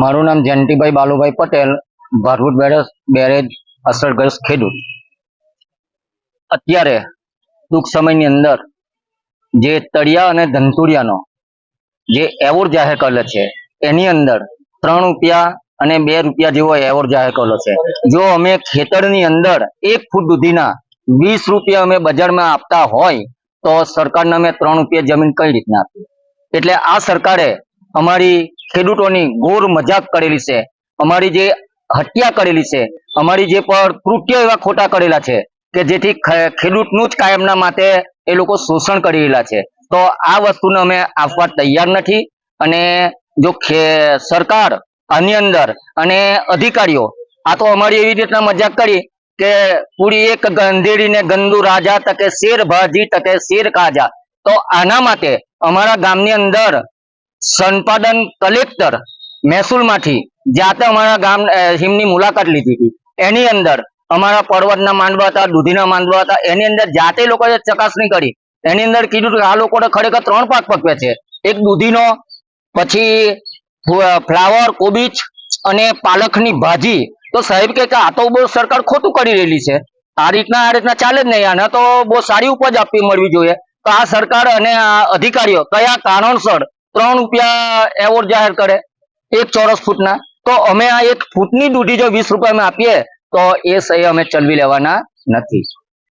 મારું નામ Jayantibhai Balubhai Patel Bharbhut barrage barrage અસરગ્રસ્ત ખેડૂત. અત્યારે ટૂંક સમયની અંદર જે તળિયા અને ધંતુરિયાનો જે એવોર્ડ જાહેર કરેલો છે, એની અંદર ત્રણ રૂપિયા અને બે રૂપિયા જેવો એવોર્ડ જાહેર કરેલો છે. જો અમે ખેતરની અંદર એક ફૂટ દૂધીના વીસ રૂપિયા અમે બજારમાં આપતા હોય, તો સરકારને અમે ત્રણ રૂપિયા જમીન કઈ રીતના આપીએ? એટલે આ સરકારે અમારી ખેડૂતોની ઘોર મજાક કરેલી છે. અમારી જે હત્યા કરેલી છે, અમારી જે પર કૃત્ય એવા ખોટા કરેલા છે કે જેથી ખેડૂતનું જ કાયમના માટે એ લોકો શોષણ કરી રહેલા છે. તો આ વસ્તુને અમે આપવા તૈયાર નથી અને જો સરકાર આની અંદર અને અધિકારીઓ, આ તો અમારી એવી રીતના મજાક કરી કે પૂરી એક ગંધેડીને ગંદુ રાજા તકે શેર ભાજી તકે શેર કાજા. તો આના માટે અમારા ગામની અંદર સંપાદન કલેક્ટર મહેસૂલમાંથી જાતે અમારા ગામ હિમની મુલાકાત લીધી હતી. એની અંદર અમારા પર્વતના માંડવા હતા, દૂધીના માંડવા હતા, એની અંદર જાતે લોકોએ ચકાસણી કરી. એની અંદર કીધું કે આ લોકોને ખરેખર ત્રણ પાક પકવે છે. એક દૂધીનો, પછી ફ્લાવર, કોબીજ અને પાલકની ભાજી. તો સાહેબ કે આ તો બહુ સરકાર ખોટું કરી રહેલી છે. આ રીતના આ રીતના ચાલે જ નહીં. આને તો બહુ સારી ઉપજ આપવી મળવી જોઈએ. તો આ સરકાર અને આ અધિકારીઓ કયા કારણસર ત્રણ રૂપિયા એવોર્ડ જાહેર કરે એક ચોરસ ફૂટના. તો અમે આ એક ફૂટની દૂધી જો વીસ રૂપિયામાં આપીએ, તો એ સહી અમે ચલવી લેવાના નથી.